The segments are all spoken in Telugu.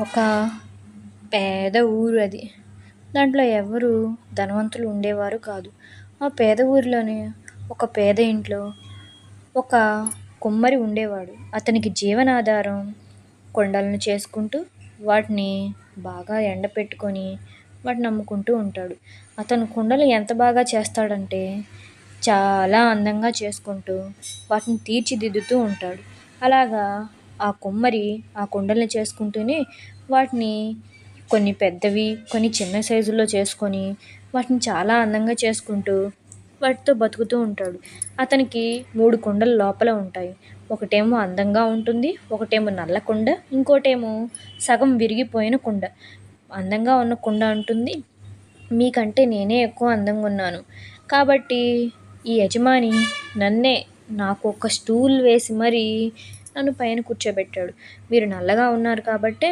ఒక పేద ఊరు అది. దాంట్లో ఎవరు ధనవంతులు ఉండేవారు కాదు. ఆ పేద ఊరిలోనే ఒక పేద ఇంట్లో ఒక కుమ్మరి ఉండేవాడు. అతనికి జీవనాధారం కొండలను చేసుకుంటూ వాటిని బాగా ఎండపెట్టుకొని వాటిని అమ్ముకుంటూ ఉంటాడు. అతను కుండలు ఎంత బాగా చేస్తాడంటే చాలా అందంగా చేసుకుంటూ వాటిని తీర్చిదిద్దుతూ ఉంటాడు. అలాగా ఆ కుమ్మరి ఆ కుండల్ని చేసుకుంటూనే వాటిని కొన్ని పెద్దవి కొన్ని చిన్న సైజుల్లో చేసుకొని వాటిని చాలా అందంగా చేసుకుంటూ వాటితో బతుకుతూ ఉంటాడు. అతనికి మూడు కుండలు లోపల ఉంటాయి. ఒకటేమో అందంగా ఉంటుంది ఒకటేమో నల్ల కుండ ఇంకోటేమో సగం విరిగిపోయిన కుండ. అందంగా ఉన్న కుండ అంటుంది. మీకంటే నేనే ఎక్కువ అందంగా ఉన్నాను. కాబట్టి ఈ యజమాని నన్నే నాకు ఒక స్టూల్ వేసి మరీ నన్ను పైన కూర్చోబెట్టాడు. మీరు నల్లగా ఉన్నారు కాబట్టే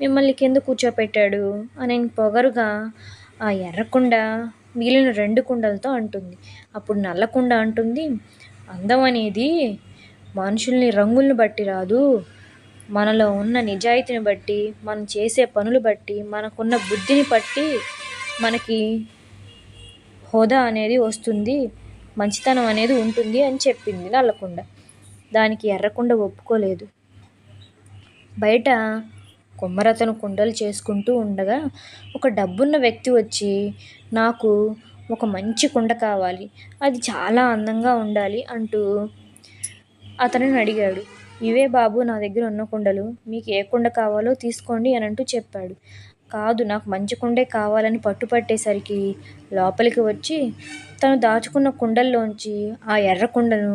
మిమ్మల్ని కింద కూర్చోపెట్టాడు అని పొగరుగా ఆ ఎర్రకుండ మిగిలిన రెండు కుండలతో అంటుంది. అప్పుడు నల్లకుండ అంటుంది అందం అనేది మనుషుల్ని రంగుల్ని బట్టి రాదు. మనలో ఉన్న నిజాయితీని బట్టి మనం చేసే పనులు బట్టి మనకున్న బుద్ధిని బట్టి మనకి హోదా అనేది వస్తుంది మంచితనం అనేది ఉంటుంది అని చెప్పింది నల్లకుండా దానికి ఎర్రకుండ ఒప్పుకోలేదు. బయట కుమ్మరతను కుండలు చేసుకుంటూ ఉండగా ఒక డబ్బున్న వ్యక్తి వచ్చి నాకు ఒక మంచి కుండ కావాలి అది చాలా అందంగా ఉండాలి అంటూ అతనిని అడిగాడు. ఇవే బాబు నా దగ్గర ఉన్న కుండలు. మీకు ఏ కుండ కావాలో తీసుకోండి అని అంటూ చెప్పాడు. కాదు నాకు మంచి కుండే కావాలని పట్టుపట్టేసరికి లోపలికి వచ్చి తను దాచుకున్న కుండల్లోంచి ఆ ఎర్ర కుండను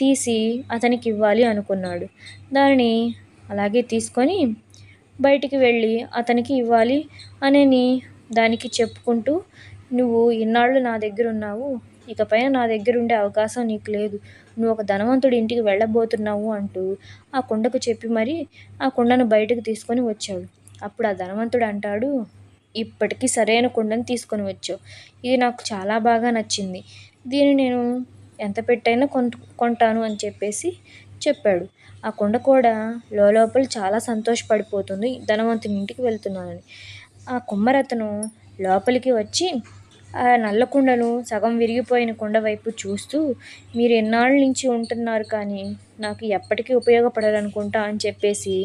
తీసి అతనికి ఇవ్వాలి అనుకున్నాడు. దానిని అలాగే తీసుకొని బయటికి వెళ్ళి అతనికి ఇవ్వాలి అని దానికి చెప్పుకుంటూ నువ్వు ఇన్నాళ్ళు నా దగ్గర ఉన్నావు ఇకపైన నా దగ్గర ఉండే అవకాశం నీకు లేదు. నువ్వు ఒక ధనవంతుడి ఇంటికి వెళ్ళబోతున్నావు అంటూ ఆ కుండకు చెప్పి మరి ఆ కుండను బయటకు తీసుకొని వచ్చాడు. అప్పుడు ఆ ధనవంతుడు అంటాడు ఇప్పటికీ సరైన కుండను తీసుకొని వచ్చావు. ఇది నాకు చాలా బాగా నచ్చింది. దీన్ని నేను ఎంత పెట్టైనా కొను కొంటాను అని చెప్పేసి చెప్పాడు. ఆ కుండ కూడా లోపల చాలా సంతోషపడిపోతుంది. ధనవంతుని ఇంటికి వెళ్తున్నానని. ఆ కుమ్మరతను లోపలికి వచ్చి ఆ నల్ల కుండను సగం విరిగిపోయిన కుండ వైపు చూస్తూ మీరు ఎన్నాళ్ళ నుంచి ఉంటున్నారు కానీ నాకు ఎప్పటికీ ఉపయోగపడాలనుకుంటా అని చెప్పేసి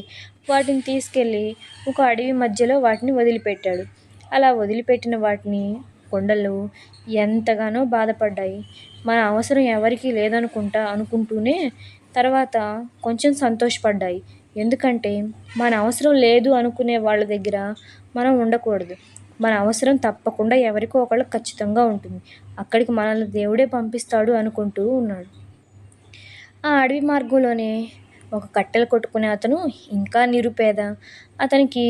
వాటిని తీసుకెళ్ళి ఒక అడవి మధ్యలో వాటిని వదిలిపెట్టాడు. అలా వదిలిపెట్టిన వాటిని కొండలు ఎంతగానో బాధపడ్డాయి. మన అవసరం ఎవరికీ లేదనుకుంటా అనుకుంటూనే తర్వాత కొంచెం సంతోషపడ్డాయి. ఎందుకంటే మన అవసరం లేదు అనుకునే వాళ్ళ దగ్గర మనం ఉండకూడదు. మన అవసరం తప్పకుండా ఎవరికో ఒకళ్ళు ఖచ్చితంగా ఉంటుంది. అక్కడికి మనల్ని దేవుడే పంపిస్తాడు అనుకుంటూ ఉన్నాడు. ఆ అడవి మార్గంలోనే ఒక కట్టెలు కొట్టుకునే అతను ఇంకా నిరుపేద. అతనికి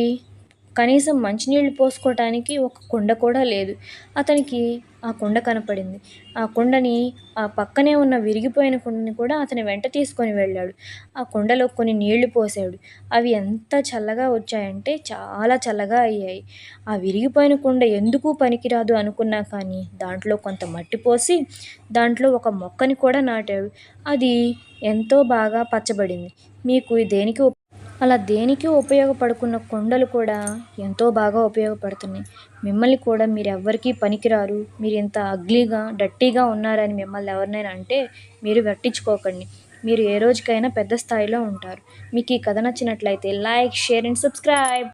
కనీసం మంచినీళ్ళు పోసుకోవటానికి ఒక కుండ కూడా లేదు. అతనికి ఆ కుండ కనపడింది. ఆ కుండని ఆ పక్కనే ఉన్న విరిగిపోయిన కుండని కూడా అతని వెంట తీసుకొని వెళ్ళాడు. ఆ కుండలో కొన్ని నీళ్ళు పోసాడు. అవి ఎంత చల్లగా వచ్చాయంటే చాలా చల్లగా అయ్యాయి. ఆ విరిగిపోయిన కుండ ఎందుకు పనికిరాదు అనుకున్నా కానీ దాంట్లో కొంత మట్టి పోసి దాంట్లో ఒక మొక్కని కూడా నాటాడు. అది ఎంతో బాగా పచ్చబడింది. మీకు దేనికి అలా దేనికి ఉపయోగపడుకున్న కొండలు కూడా ఎంతో బాగా ఉపయోగపడుతున్నాయి. మిమ్మల్ని కూడా మీరు ఎవ్వరికీ పనికిరారు మీరు ఇంత అగ్లీగా డట్టీగా ఉన్నారని మిమ్మల్ని ఎవరినైనా అంటే మీరు పట్టించుకోకండి. మీరు ఏ రోజుకైనా పెద్ద స్థాయిలో ఉంటారు. మీకు ఈ కథ నచ్చినట్లయితే లైక్ షేర్ అండ్ సబ్స్క్రైబ్.